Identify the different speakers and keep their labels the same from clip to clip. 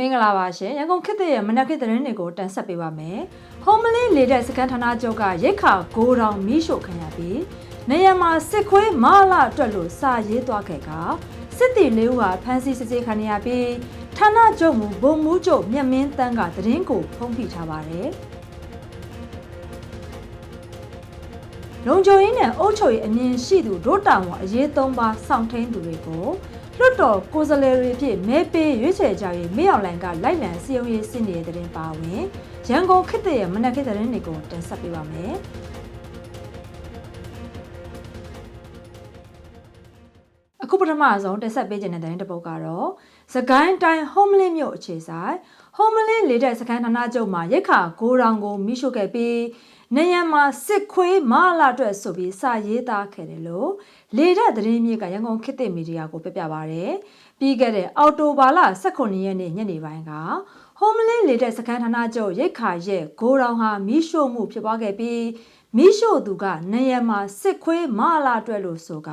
Speaker 1: မင်္ဂလာပါရှင်ရန်ကုန်ခေတ်သစ်ရဲ့မနက်ခေတ်သတင်းတွေကိုတင်ဆက်ပေးပါမယ်။ Homely လေတဲ့စကန်ဌာနချုပ်ကရိတ်ခါဂိုးတောင်မီးရှို့ခံရပြီးနေရမှာစစ်ခွေးမလာအတွက်လို့စာရေးသွားခဲ့ကစစ်တီလေးဦးဟာဖမ်းဆီးစစ်ဆေးခံရပြီးဌာနချုပ်မူဘုံမူးချုပ်မြတ်မင်းတန်းကသတင်းကိုဖုံးပြထားပါတယ်။လုံခြုံရေးနဲ့အုပ်ချုပ်ရေးအမြင်ရှိသူဒုတာဝန်အရေးသုံးပါစောင့်ထိန်သူတွေကိုလွ တ်တော်ကိုယ်စားလှယ်တွေဖြစ်မဲပေးရွေးချယ်ကြရေးမေအောင်လိုင်ကလိုက်လံစီယုံရေးစစ်နေတဲ့တဲ့ပါဝင်ရန်ကုန်ခေတ်ရဲ့မနက်ခေတ်တဲ့တွေကိုတင်ဆက်ပေးပါမယ်။အခုပထမဆုံးတင်ဆက်ပေးခြင်းတဲ့တဲ့တစ်ပုဒ်ကတော့စကိုင်းတိုင်း Homely မြို့အခြေဆိုင် Homely လေတဲ့စကိုင်းဌာနချုပ်မှာရက်ခါဂိုးတောင်ကိုမိရှုခဲ့ပြီး နေရမှာစစ်ခွေးမလာအတွက်ဆိုပြီးစာရေးသားခဲ့တယ်လို့လေတဲ့သတင်းမြေကရန်ကုန်ခေတ်သစ်မီဒီယာကိုပြပြပါရယ်ပြီးခဲ့တဲ့အော်တိုဘာလ18ရက်နေ့ညနေပိုင်းက Homely လေတဲ့စကန်ဌာနချုပ်ရိတ်ခါရဲ့ဂိုးတောင်ဟာမိရှို့မှုဖြစ်ပွားခဲ့ပြီးမိရှို့သူကနေရမှာစစ်ခွေးမလာအတွက်လို့ဆိုက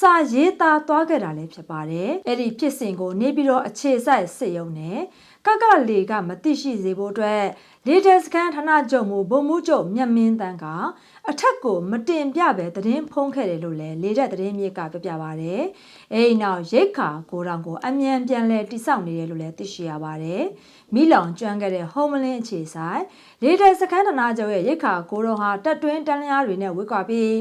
Speaker 1: စာရေးသားသွားခဲ့တာလည်းဖြစ်ပါတယ်အဲ့ဒီဖြစ်စဉ်ကိုနေပြီးတော့အခြေဆိုင်စစ်ရုံနဲ့ကကလေကမသိရှိစေဖို့အတွက်လေတက်စကန်ဌာနချုပ်မူဗိုလ်မှူးချုပ်မြတ်မင်းတန်းကအထက်ကိုမတင်ပြပဲသတင်းဖုံးခဲ့တယ်လို့လည်းလေတက်သတင်းမြစ်ကပြပြပါဗျ။အဲဒီနောက်ရိတ်ခါကိုတောင်ကိုအမြန်ပြန်လဲတိစောက်နေတယ်လို့လည်းသိရှိရပါတယ်။ မိလောင်ကျွမ်းခဲ့တဲ့ Homeland အခြေဆိုင်လေတက်စကန်ဌာနချုပ်ရဲ့ရိတ်ခါကိုတော်ဟာတက်တွင်းတန်းလျားတွေနဲ့ဝေကွာပြီး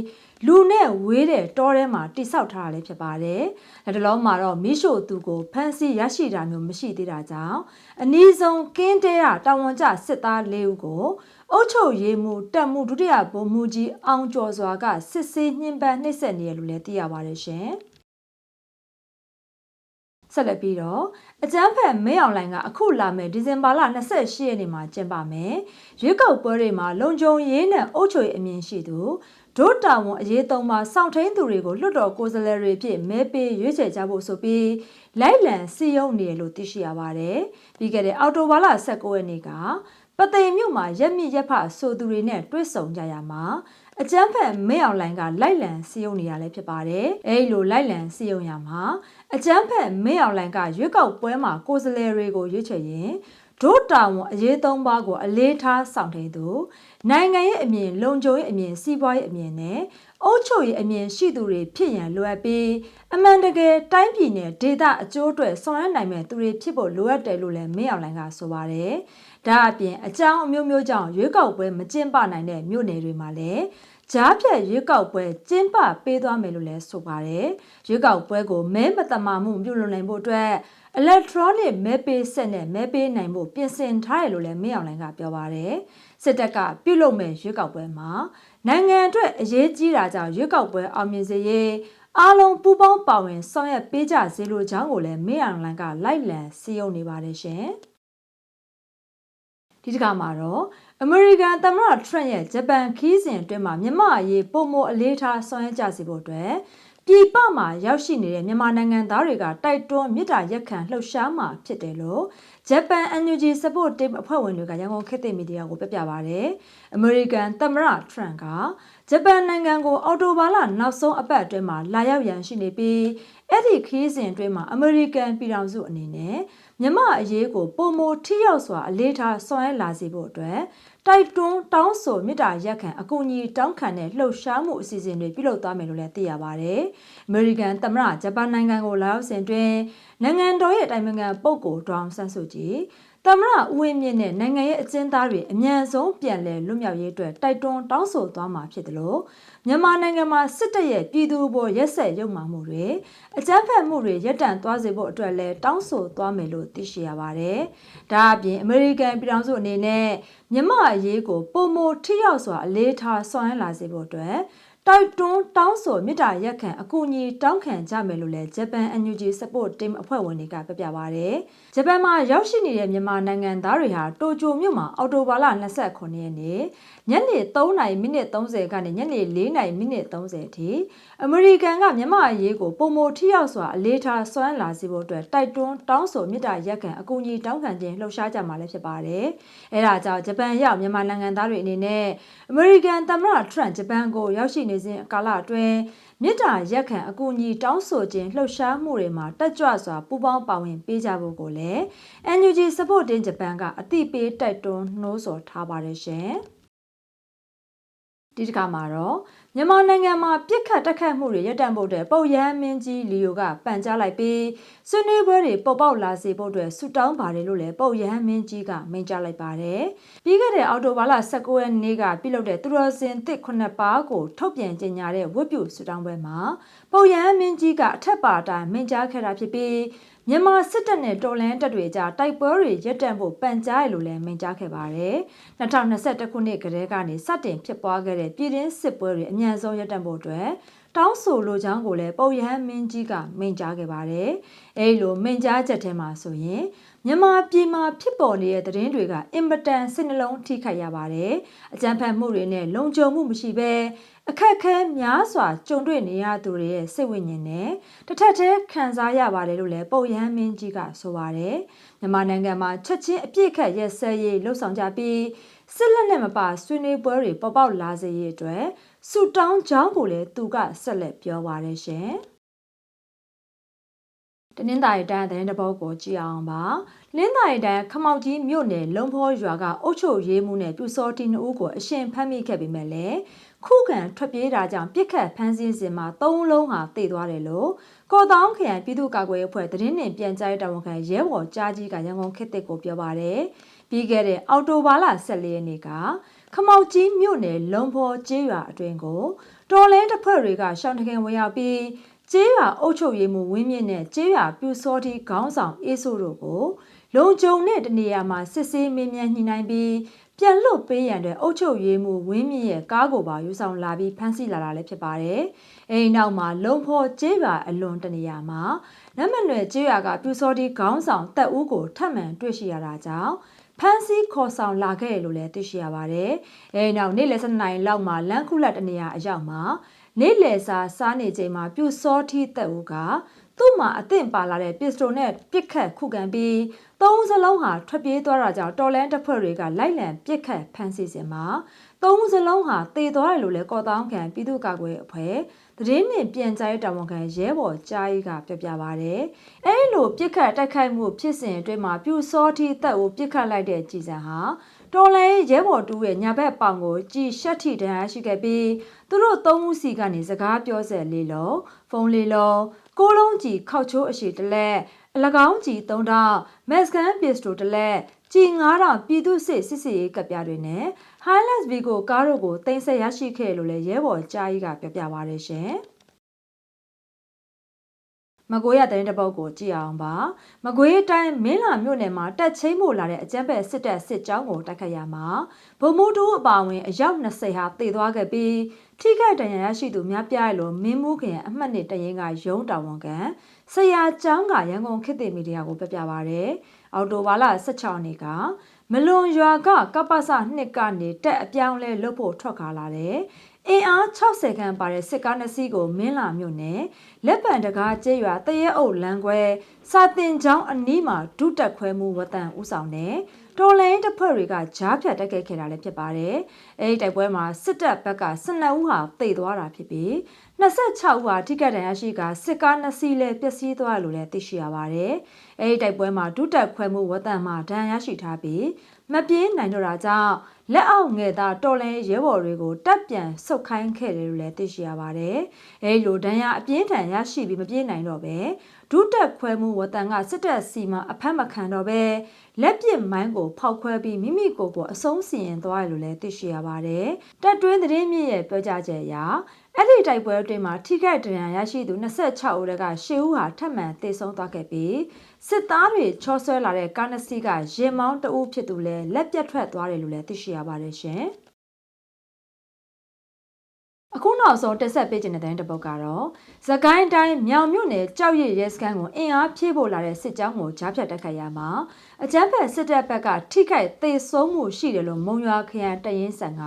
Speaker 1: လူနဲ့ဝေးတဲ့တောထဲမှာတိဆောက်ထားတာလည်းဖြစ်ပါတယ်။လက်တလုံးမှာတော့မိရှို့သူကိုဖမ်းဆီးရရှိတာမျိုးမရှိသေးတာကြောင့်အနည်းဆုံးကင်းတဲတာတာဝန်ကျစစ်သား၄ဦးကိုအုတ်ချုပ်ရေးမှုတက်မှုဒုတိယဗိုလ်မှူးကြီးအောင်ကျော်စွာကစစ်ဆေးညှဉ်းပန်းနှိပ်စက်နေရလို့လည်းသိရပါတယ်ရှင်။ ဆက်လက်ပြီးတော့အကြမ်းဖက်မဲအောင်လိုင်ကအခုလာမယ့်ဒီဇင်ဘာလ28ရက်နေ့မှာကျင်းပမယ်ရွေးကောက်ပွဲတွေမှာလုံခြုံရေးနဲ့အုပ်ချုပ်ရေးအမြင်ရှိသူဒုတာဝန်အရေးသုံးပါစောင့်ထိန်သူတွေကိုလွှတ်တော်ကိုယ်စားလှယ်တွေဖြစ်မဲပေးရွေးချယ်ကြဖို့ဆိုပြီးလိုက်လံစီယုံနေတယ်လို့သိရှိရပါတယ်ပြီးခဲ့တဲ့အော်တိုဘာလ19ရက်နေ့ကပသိမ်မြို့မှာရက်မြင့်ရက်ဖဆိုသူတွေနဲ့တွေ့ဆုံကြရမှာ အကျန်းဖက်မဲအောင်လိုင်းကလိုက်လံစီယုံနေရလဲဖြစ်ပါတယ်။အဲဒီလိုလိုက်လံစီယုံရမှာအကျန်းဖက်မဲအောင်လိုင်းကရွေးကောက်ပွဲမှာကိုယ်စားလှယ်တွေကိုရွေးချယ်ရင်ဒုတာဝန်အရေးသုံးပါးကိုအလေးထားဆောင်ထိန်သူနိုင်ငံရဲ့အမြင်လုံခြုံရေးအမြင်စီးပွားရေးအမြင်နဲ့အုပ်ချုပ်ရေးအမြင်ရှိသူတွေဖြစ်ရန်လိုအပ်ပြီးအမှန်တကယ်တိုင်းပြည်နဲ့ဒေသအကျိုးအတွက်ဆောင်ရွက်နိုင်မဲ့သူတွေဖြစ်ဖို့လိုအပ်တယ်လို့လည်းမင်းအောင်လိုင်ကဆိုပါတယ်။ဒါအပြင်အကြောင်းအမျိုးမျိုးကြောင့်ရွေးကောက်ပွဲမကျင်းပနိုင်တဲ့မြို့နယ်တွေမှာလည်း ကြားဖြတ်ရွေးကောက်ပွဲကျင်းပပေးသွားမယ်လို့လည်းဆိုပါတယ်။ရွေးကောက်ပွဲကိုမဲမတမာမှုပြုလုပ်နိုင်ဖို့အတွက် electronic မဲပေးဆက်နဲ့မဲပေးနိုင်ဖို့ပြင်ဆင်ထားတယ်လို့လည်းမင်းအောင်လိုင်ကပြောပါတယ်။စစ်တပ်ကပြုလုပ်မဲ့ရွေးကောက်ပွဲမှာနိုင်ငံအတွက်အရေးကြီးတာကြောင့်ရွေးကောက်ပွဲအောင်မြင်စေရေးအားလုံးပူးပေါင်းပါဝင်ဆောင်ရွက်ပေးကြစေလိုကြောင်းကိုလည်းမင်းအောင်လိုင်ကလိုက်လံစည်းရုံးနေပါတယ်ရှင်။ဒီတစ်ခါမှာတော့ အမေရိကန်သမ္မတထရန့်ရဲ့ဂျပန်ခီးစဉ်အတွင်းမှာမြန်မာအရေးပုံမအလေးထားဆောင်ရွက်ကြစီဖို့အတွက်ပြည်ပမှာရောက်ရှိနေတဲ့မြန်မာနိုင်ငံသားတွေကတိုက်တွန်းမြစ်တာရက်ခံလှုပ်ရှားမှာဖြစ်တယ်လို့ဂျပန် NUG Support Team အဖွဲ့ဝင်တွေကရန်ကုန်ခေတ်သစ်မီဒီယာကိုပြပြပါဗျ။ American သမ္မတ Trump ကဂျပန်နိုင်ငံကိုအော်တိုဘာလနောက်ဆုံးအပတ်အတွင်းမှာလာရောက်ရန်ရှိနေပြီးအဲ့ဒီခီးစဉ်အတွင်းမှာ American ပြည်ထောင်စုအနေနဲ့ မြမအရေးကိုပုံမထိရောက်စွာအလေးထားဆောင်ရွက်လာစေဖို့အတွက်တိုက်တွန်းတောင်းဆိုမြစ်တာရက်ခံအကူအညီတောင်းခံတဲ့လှုပ်ရှားမှုအစီအစဉ်တွေပြုလုပ်သွားမယ်လို့လည်းသိရပါဗျ။ American သမ္မတဂျပန်နိုင်ငံကိုလာရောက်စဉ်တွင်နိုင်ငံတော်ရဲ့တိုင်ပင်ခံပုဂ္ဂိုလ်ဒေါအောင်ဆန်းစုကြည် သမ္မတဦးဝင်းမြင့်နဲ့နိုင်ငံရဲ့အကျဉ်းသားတွေအမြန်ဆုံးပြန်လည်လွတ်မြောက်ရေးအတွက်တိုက်တွန်းတောင်းဆိုသွားမှာဖြစ်တယ်လို့မြန်မာနိုင်ငံမှာစစ်တပ်ရဲ့ပြည်သူ့ဘောရက်ဆက်ရုံမှမှုတွေအကြမ်းဖက်မှုတွေရပ်တန့်သွားစေဖို့အတွက်လည်းတောင်းဆိုသွားမယ်လို့သိရှိရပါတယ်။ဒါအပြင်အမေရိကန်ပြည်ထောင်စုအနေနဲ့မြန်မာအရေးကိုပုံမထိရောက်စွာအလေးထားဆောင်ရွက်လာစေဖို့အတွက် တိုက်တွန်းတောင်းဆိုမြစ်တာရက်ခံအကူအညီတောင်းခံကြမယ်လို့လည်းဂျပန် NUG Support Team အဖွဲ့ဝင်တွေကပြပြပါဗျ။ဂျပန်မှာရောက်ရှိနေတဲ့မြန်မာနိုင်ငံသားတွေဟာတိုကျိုမြို့မှာအော်တိုဘာလ29ရက်နေ့ညနေ3:30မိနစ်30ကနေညနေ4:00မိနစ်30အထိအမေရိကန်ကမြန်မာအရေးကိုပုံမထိရောက်စွာအလေးထားစွမ်းလာစေဖို့အတွက်တိုက်တွန်းတောင်းဆိုမြစ်တာရက်ခံအကူအညီတောင်းခံခြင်းလှုပ်ရှားကြမှာလည်းဖြစ်ပါတယ်။အဲဒါကြောင့်ဂျပန်ရောက်မြန်မာနိုင်ငံသားတွေအနေနဲ့အမေရိကန်သမ္မတထရန့်ဂျပန်ကိုရောက်ရှိနေစဉ်ကာလအတွင်းမြစ်တာရက်ခံအကူအညီတောင်းဆိုခြင်းလှုပ်ရှားမှုတွေမှာတက်ကြွစွာပူးပေါင်းပါဝင်ပေးကြဖို့ကိုလည်း NUG Support in Japan ကအတိပေးတိုက်တွန်းနှိုးဆော်ထားပါတယ်ရှင်။ ဒီတစ်ခါမှာတော့မြန်မာနိုင်ငံမှာပြစ်ခတ်တက်ခတ်မှုတွေရပ်တန့်ဖို့အတွက်ပုတ်ရမ်းမင်းကြီးလီယိုကပန်ကြားလိုက်ပြီးဆွေးနွေးပွဲတွေပုတ်ပေါက်လာစေဖို့အတွက်ဆုတောင်းပါတယ်လို့လည်းပုတ်ရမ်းမင်းကြီးကမိန့်ကြားလိုက်ပါတယ်။ပြီးခဲ့တဲ့အောက်တိုဘာလ19ရက်နေ့ကပြုလုပ်တဲ့သူတော်စင်တစ်ခုနှစ်ပါးကိုထုတ်ပြန်ကြေညာတဲ့ဝတ်ပြုဆုတောင်းပွဲမှာပုတ်ရမ်းမင်းကြီးကအထက်ပါတိုင်းမိန့်ကြားခဲ့တာဖြစ်ပြီး မြန်မာစစ်တပ်နဲ့တော်လန်တပ်တွေကြားတိုက်ပွဲတွေရပ်တန့်ဖို့ပန်ကြားရလို့လည်းမိန့်ကြားခဲ့ပါတယ်။2021ခုနှစ်ကတည်းကနေစတင်ဖြစ်ပွားခဲ့တဲ့ပြည်တွင်းစစ်ပွဲတွေအများဆုံးရပ်တန့်ဖို့အတွက် တောင်းဆိုလိုကြောင်းကိုလည်းပုံရဟန်းမင်းကြီးကမိန့်ကြားခဲ့ပါတယ်။အဲဒီလိုမိန့်ကြားချက်ထဲမှာဆိုရင်မြန်မာပြည်မှာဖြစ်ပေါ်နေတဲ့သတင်းတွေကအင်မတန်စိတ်နှလုံးထိခိုက်ရပါတယ်။အကြမ်းဖက်မှုတွေနဲ့လုံခြုံမှုမရှိဘဲအခက်ခဲများစွာကြုံတွေ့နေရသူတွေရဲ့စိတ်ဝိညာဉ်နဲ့တစ်ထက်တည်းခံစားရပါတယ်လို့လည်းပုံရဟန်းမင်းကြီးကဆိုပါတယ်။မြန်မာနိုင်ငံမှာချက်ချင်းအပြစ်ခတ်ရက်စဲရေးလှုပ်ဆောင်ကြပြီးစစ်လက်နဲ့မပါဆွေးနွေးပွဲတွေပေါ်ပေါက်လာစေရေးအတွက် ဆူတောင်းကြောင်းကိုလည်းသူကဆက်လက်ပြောပါတယ်ရှင်။တနင်္သာရီတိုင်းသတင်းတပုတ်ကိုကြည့်အောင်ပါလင်းသာရီတိုင်းခမောက်ကြီးမြို့နယ်လုံဖောရွာကအုတ်ချုပ်ရေးမှုနဲ့ပြူစောတီနှစ်ဦးကိုအရှင်ဖမ်းမိခဲ့ပေမဲ့လည်းခုခံထွက်ပြေးတာကြောင့်ပြစ်ခတ်ဖမ်းဆီးစဉ်မှာ၃လုံးဟာတိတ်သွားတယ်လို့ကော်တောင်းခရိုင်ပြည်သူ့ကာကွယ်ရေးအဖွဲ့သတင်းနှင့်ပြန်ကြားရေးတာဝန်ခံရဲဘော်ကြားကြီးကရန်ကုန်ခေတ်တစ်ကိုပြောပါတယ်ပြီးခဲ့တဲ့အော်တိုဘာလ14ရက်နေ့က ခမောက်ကြီးမြို့နယ်လုံဖောကျေးရွာအတွင်းကိုတော်လဲတစ်ဖွဲ့တွေကရှောင်းတခင်ဝင်ရောက်ပြီးကျေးရွာအုပ်ချုပ်ရေးမှူးဝင်းမြင့်နဲ့ကျေးရွာပြူစောတိခေါင်းဆောင်အေးဆိုးတို့ကိုလုံခြုံတဲ့တနေရာမှာစစ်ဆေးမေးမြန်းညှိနှိုင်းပြီးပြန်လွတ်ပေးရန်အတွက်အုပ်ချုပ်ရေးမှူးဝင်းမြင့်ရဲ့ကားကိုပါယူဆောင်လာပြီးဖမ်းဆီးလာတာလည်းဖြစ်ပါတယ်။အဲဒီနောက်မှာလုံဖော်ကျေးရွာအလွန်တနေရာမှာနမနွယ်ကျေးရွာကပြူစောတိခေါင်းဆောင်တက်ဦးကိုထပ်မံတွေ့ရှိရတာကြောင့် ဖမ်းဆီးခေါ်ဆောင်လာခဲ့လို့လည်းသိရှိရပါတယ်။အဲဒီနောက်နေ့လယ်7နာရီလောက်မှာလမ်းခုလက်တနေရာအရောက်မှာနေ့လယ်စာစားနေချိန်မှာပြူစောတိတက်ဦးက သူ့မှာအသင့်ပါလာတဲ့ပစ္စတိုနဲ့ပစ်ခတ်ခုခံပြီးသုံးစလုံးဟာထွက်ပြေးသွားတာကြောင့်တော်လန်တပ်ဖွဲ့တွေကလိုက်လံပစ်ခတ်ဖမ်းဆီးစဉ်မှာသုံးစလုံးဟာတေသွားတယ်လို့လည်းကော်တောင်းခံပြည်သူ့ကာကွယ်အဖွဲ့သတင်းနှင့်ပြန်ကြားရေးတာဝန်ခံရဲဘော်ကြားရေးကပြပြပါဗျ။အဲဒီလိုပြစ်ခတ်တိုက်ခိုက်မှုဖြစ်စဉ်အတွင်းမှာပြူစောတိတပ်ကိုပြစ်ခတ်လိုက်တဲ့ကြည်စံဟာ တော်လဲရဲဘော်တူရဲ့ညာဘက်ပေါင်ကိုကြည်ရှက်ထိတန်းရှိခဲ့ပြီးသူတို့သုံးဦးစီကနေစကားပြောဆက်လေးလုံးဖုန်းလေးလုံးကိုလုံးကြီးခောက်ချိုးအရှိတလက်အလကောင်းကြီး3တောင်မက်စကန်ပစ္စတိုတလက်ကြီး9000ပြည်သူစစ်စစ်စစ်ရေးကပြတွေနဲ့ Highlands Vigo ကားတို့ကိုတင်ဆက်ရရှိခဲ့လို့လည်းရဲဘော်ကြားကြီးကပြောပြပါရရှင်။ မကွေးရတဲ့တပုတ်ကိုကြည့်အောင်ပါမကွေးတိုင်းမင်းလာမြို့နယ်မှာတက်ချင်းမို့လာတဲ့အကြမ်းဖက်စစ်တပ်စစ်ကြောင်းကိုတိုက်ခတ်ရမှာဗိုလ်မှူးတို့အပါအဝင်အယောက်20ဟာတေသွားခဲ့ပြီးထိခိုက်ဒဏ်ရာရရှိသူများပြားရလို့မင်းမှုခင်အမှတ်နှစ်တရင်ကရုံးတာဝန်ခံဆရာကျောင်းကရန်ကုန်ခေတ်သစ်မီဒီယာကိုပြပြပါရယ်အော်တိုဘာလ16နှစ်ကမလွန်ရွာကကပ္ပစနှစ်ကနေတက်အပြောင်းလဲလုပ်ဖို့ထွက်ခါလာတယ် အင်အား60ခန်းပါတဲ့စစ်ကားနှစ်စီးကိုမင်းလာမြို့နယ်လက်ပံတကားကျေးရွာတရဲအုပ်လမ်းခွဲစာတင်ကျောင်းအနီးမှာဒုတက်ခွဲမှုဝတန်ဦးဆောင်တဲ့တော်လိုင်းတပ်ဖွဲ့တွေကကြားဖြတ်တက်ခဲ့ခဲ့တာလည်းဖြစ်ပါတယ်။အဲဒီတိုက်ပွဲမှာစစ်တပ်ဘက်က12ဦးဟာတိတ်သွားတာဖြစ်ပြီး26ဦးဟာထိခိုက်ဒဏ်ရာရှိကစစ်ကားနှစ်စီးလည်းပျက်စီးသွားလို့လည်းသိရှိရပါတယ်။အဲဒီတိုက်ပွဲမှာဒုတက်ခွဲမှုဝတန်မှာဒဏ်ရာရှိထားပြီး မပြေးနိုင်တော့တာကြောင့်လက်အောက်ငယ်သားတော်လန်ရဲဘော်တွေကိုတပ်ပြန်ဆုတ်ခိုင်းခဲ့တယ်လို့လည်းသိရှိရပါတယ်။အဲဒီလိုဒဏ်ရာအပြင်းထန်ရရှိပြီးမပြေးနိုင်တော့ပဲဒုတက်ခွဲမှုဝတန်ကစစ်တပ်စီမအဖက်မခံတော့ပဲလက်ပစ်မိုင်းကိုဖောက်ခွဲပြီးမိမိကိုယ်ကိုအဆုံးစီရင်သွားတယ်လို့လည်းသိရှိရပါတယ်။တပ်တွင်းသတင်းမြင့်ရဲ့ပြောကြားချက်အရအဲ့ဒီတိုက်ပွဲအတွင်းမှာထိခိုက်ဒဏ်ရာရရှိသူ26ဦးကရှေးဦးဟာထပ်မံသေဆုံးသွားခဲ့ပြီး စစ်သားတွေချောဆွဲလာတဲ့ကားနစီကရင်မောင်းတအုပ်ဖြစ်သူလည်းလက်ပြတ်ထွက်သွားတယ်လို့လည်းသိရှိရပါတယ်ရှင်။အခုနောက်ဆုံးတက်ဆက်ပေးခြင်းတဲ့တဲ့တစ်ပုတ်ကတော့သကိုင်းတိုင်းမြောင်မြို့နယ်ကြောက်ရည်ရဲစခန်းကိုအင်အားဖြည့်ဖို့လာတဲ့စစ်ကြောင်းကိုကြားဖြတ်တက်ခတ်ရမှာအကြမ်းဖက်စစ်တပ်ဘက်ကထိခိုက်သေဆုံးမှုရှိတယ်လို့မုံရွာခရိုင်တရင်ဆန်က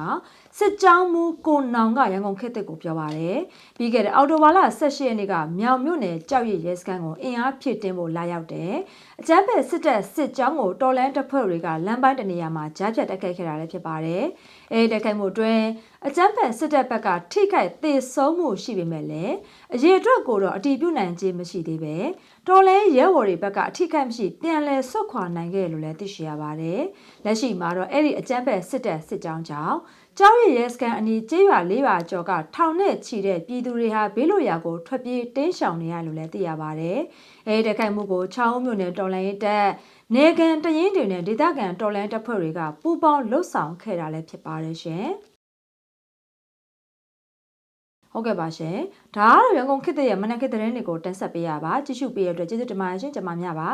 Speaker 1: စစ်ကြောင်းမူကိုနောင်ကရန်ကုန်ခေတ်သစ်ကိုပြောပါတယ်ပြီးခဲ့တဲ့အော်တိုဘာလ18ရက်နေ့ကမြောင်မြို့နယ်ကြောက်ရည်ရဲစခန်းကိုအင်အားဖြည့်တင်းဖို့လာရောက်တယ်အကြမ်းဖက်စစ်တပ်စစ်ကြောင်းကိုတော်လန်တပ်ဖွဲ့တွေကလမ်းပိုင်းတနေရာမှာကြားဖြတ်တက်ခတ်ခဲ့တာလည်းဖြစ်ပါတယ်အဲဒီတက်ခိုက်မှုအတွင်းအကြမ်းဖက်စစ်တပ်ဘက်ကထိခိုက်သေဆုံးမှုရှိပေမဲ့လည်းအရေးအတွက်ကိုတော့အတီးပြုတ်နိုင်ခြင်းမရှိသေးပဲတော်လဲရဲဝေါ်တွေဘက်ကအထိခိုက်မရှိပြန်လဲဆွတ်ခွာနိုင်ခဲ့လို့လည်းသိရှိရပါတယ်လက်ရှိမှာတော့အဲ့ဒီအကြမ်းဖက်စစ်တပ်စစ်ကြောင်းကြောင့် ကျောင်းရရဲစကန်အနီးကျေးရွာလေးရွာကျော်ကထောင်နဲ့ချီတဲ့ပြည်သူတွေဟာဘေးလွတ်ရာကိုထွက်ပြေးတင်းရှောင်နေရလို့လည်းသိရပါတယ်အဲဒီတက်ခိုက်မှုကိုချောင်းမြို့နယ်တော်လန်ရေးတပ်နေကန်တရင်တွေနဲ့ဒေသခံတော်လန်တပ်ဖွဲ့တွေကပူးပေါင်းလှုပ်ဆောင်ခဲ့တာလည်းဖြစ်ပါတယ်ရှင်ဟုတ်ကဲ့ပါရှင်ဒါကတော့ရန်ကုန်ခေတ်သစ်ရဲ့မနက်ခေတ်သတင်းတွေကိုတင်ဆက်ပေးရပါကြည့်ရှုပေးရတဲ့အတွက်ကျေးဇူးတင်ပါတယ်ရှင်ကျွန်မများပါ